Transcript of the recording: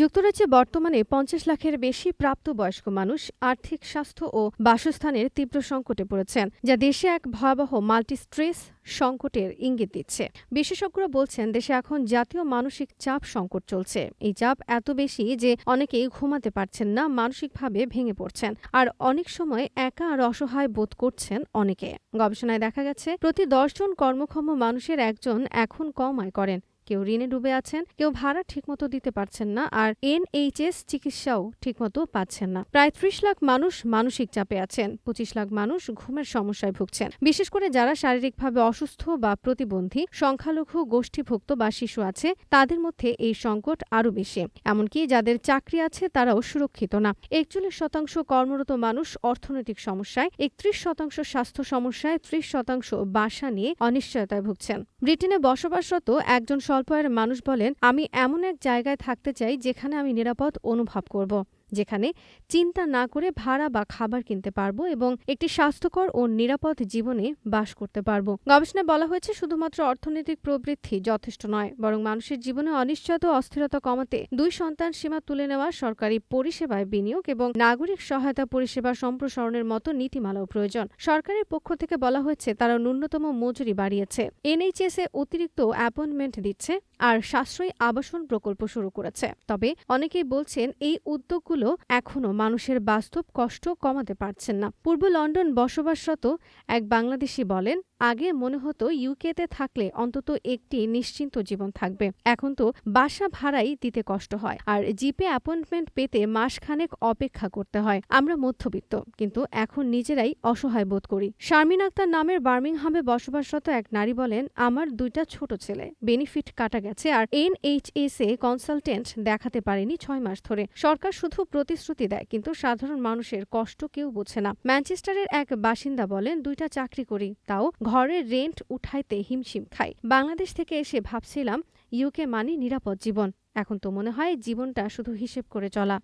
যুক্তরাজ্যে বর্তমানে পঞ্চাশ লাখের বেশি প্রাপ্তবয়স্ক মানুষ আর্থিক স্বাস্থ্য ও বাসস্থানের তীব্র সংকটে পড়েছেন, যা দেশে এক ভয়াবহ মাল্টি স্ট্রেস সংকটের ইঙ্গিত দিচ্ছে। বিশেষজ্ঞরা বলছেন, দেশে এখন জাতীয় মানসিক চাপ সংকট চলছে। এই চাপ এত বেশি যে অনেকেই ঘুমাতে পারছেন না, মানসিকভাবে ভেঙে পড়ছেন। আর অনেক সময় একা আর অসহায় বোধ করছেন অনেকে। গবেষণায় দেখা গেছে, প্রতি দশজন কর্মক্ষম মানুষের একজন এখন কম আয় করেন। কেউ ঋণে ডুবে আছেন, কেউ ভাড়া ঠিকমতো দিতে পারছেন না আর এনএইচএস চিকিৎসাও ঠিকমতো পাচ্ছেন না। প্রায় ত্রিশ লাখ মানুষ মানসিক চাপে আছেন, পঁচিশ লাখ মানুষ ঘুমের সমস্যায় ভুগছেন। বিশেষ করে যারা শারীরিকভাবে অসুস্থ বা প্রতিবন্ধী, সংখ্যালঘু, গোষ্ঠীভুক্ত বা শিশু আছে, তাদের মধ্যে এই সংকট আরও বেশি। এমনকি যাদের চাকরি আছে, তারাও সুরক্ষিত না। একচল্লিশ শতাংশ কর্মরত মানুষ অর্থনৈতিক সমস্যায়, একত্রিশ শতাংশ স্বাস্থ্য সমস্যায়, ত্রিশ শতাংশ বাসা নিয়ে অনিশ্চয়তায় ভুগছেন। ব্রিটেনে বসবাসরত একজন স্বল্প আয়ের মানুষ বলেন, আমি এমন এক জায়গায় থাকতে চাই যেখানে আমি নিরাপদ অনুভব করব। যেখানে চিন্তা না করে ভাড়া বা খাবার কিনতে পারব এবং একটি স্বাস্থ্যকর ও নিরাপদ জীবনে বাস করতে পারব। গবেষণায় বলা হয়েছে, শুধুমাত্র অর্থনৈতিক প্রবৃদ্ধি যথেষ্ট নয়, বরং মানুষের জীবনে অনিশ্চয়তা ও অস্থিরতা কমাতে দুই সন্তান সীমা তুলে নেওয়া সরকারি পরিষেবায় বিনিয়োগ এবং নাগরিক সহায়তা পরিষেবা সম্প্রসারণের মতো নীতিমালাও প্রয়োজন। সরকারের পক্ষ থেকে বলা হয়েছে, তারা ন্যূনতম মজুরি বাড়িয়েছে। এনএইচএস এ অতিরিক্ত অ্যাপয়েন্টমেন্ট দিচ্ছে আর সাশ্রয়ী আবাসন প্রকল্প শুরু করেছে। তবে অনেকেই বলছেন, এই উদ্যোগগুলো এখনও মানুষের বাস্তব কষ্ট কমাতে পারছেন না। পূর্ব লন্ডন বসবাসরত এক বাংলাদেশি বলেন আগে মনে হতো ইউকেতে থাকলে অন্তত একটি নিশ্চিন্ত জীবন থাকবে। এখন তো বাসা ভাড়াই দিতে কষ্ট হয় আর জিপে অ্যাপয়েন্টমেন্ট পেতে মাসখানেক অপেক্ষা করতে হয়। আমরা মধ্যবিত্ত, কিন্তু এখন নিজেরাই অসহায় বোধ করি। শারমিন আক্তার নামের বার্মিংহামে বসবাসরত এক নারী বলেন, আমার দুইটা ছোট ছেলে, বেনিফিট কাটা গেছে আর এনএইচএস এ কনসালটেন্ট দেখাতে পারেনি ছয় মাস ধরে। সরকার শুধু প্রতিশ্রুতি দেয়, কিন্তু সাধারণ মানুষের কষ্ট কেউ বোঝে না। ম্যানচেস্টারের এক বাসিন্দা বলেন, দুইটা চাকরি করি, তাও ঘরের রেন্ট উঠাইতে হিমশিম খাই বাংলাদেশ থেকে এসে ভাবছিলাম ইউকে মানে নিরাপদ জীবন। এখন তো মনে হয় জীবনটা শুধু হিসেব করে চলা।